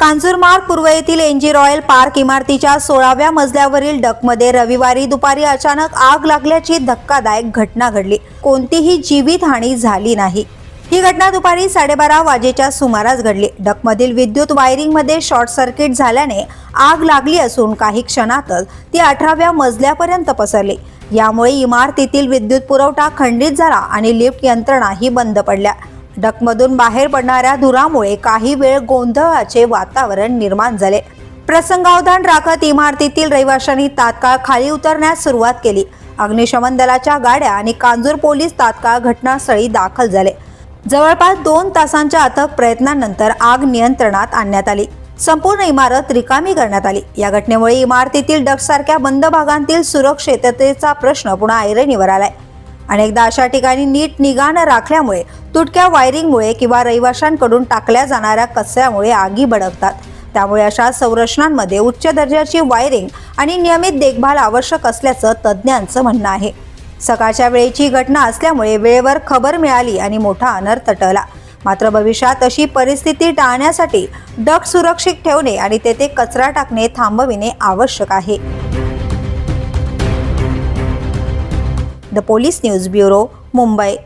कांजूरमार्ग पूर्व येथील NG royal park इमारतीच्या सोळाव्या मजल्यावरील डकमध्ये रविवारी दुपारी अचानक आग लागल्याची धक्कादायक घटना घडली. कोणतीही जीवितहानी झाली नाही. ही घटना दुपारी साडेबारा वाजेच्या सुमारास घडली. डकमधील विद्युत वायरिंगमध्ये शॉर्ट सर्किट झाल्याने आग लागली असून काही क्षणातच ती अठराव्या मजल्यापर्यंत पसरली. यामुळे इमारतीतील विद्युत पुरवठा खंडित झाला आणि लिफ्ट यंत्रणाही बंद पडल्या. डकमधून बाहेर पडणाऱ्या धुरामुळे काही वेळ गोंधळाचे वातावरण निर्माण झाले. प्रसंगावधान राखत इमारतीतील रहिवाशांनी तात्काळ खाली उतरण्यास सुरुवात केली. अग्निशमन दलाच्या गाड्या आणि कांजूर पोलीस तात्काळ घटनास्थळी दाखल झाले. जवळपास दोन तासांच्या अथक प्रयत्नानंतर आग नियंत्रणात आणण्यात आली. संपूर्ण इमारत रिकामी करण्यात आली. या घटनेमुळे इमारतीतील डकसारख्या बंद भागांतील सुरक्षिततेचा प्रश्न पुन्हा ऐरणीवर आलाय. अनेकदा अशा ठिकाणी नीट निगा न राखल्यामुळे तुटक्या वायरिंगमुळे किंवा रहिवाशांकडून टाकल्या जाणाऱ्या कचऱ्यामुळे आगी भडकतात त्यामुळे अशा संरचनांमध्ये उच्च दर्जाची वायरिंग आणि नियमित देखभाल आवश्यक असल्याचं तज्ज्ञांचं म्हणणं आहे. सकाळच्या वेळेची घटना असल्यामुळे वेळेवर खबर मिळाली आणि मोठा अनर्थ टळला. मात्र भविष्यात अशी परिस्थिती टाळण्यासाठी डक सुरक्षित ठेवणे आणि तेथे कचरा टाकणे थांबविणे आवश्यक आहे. the police news bureau Mumbai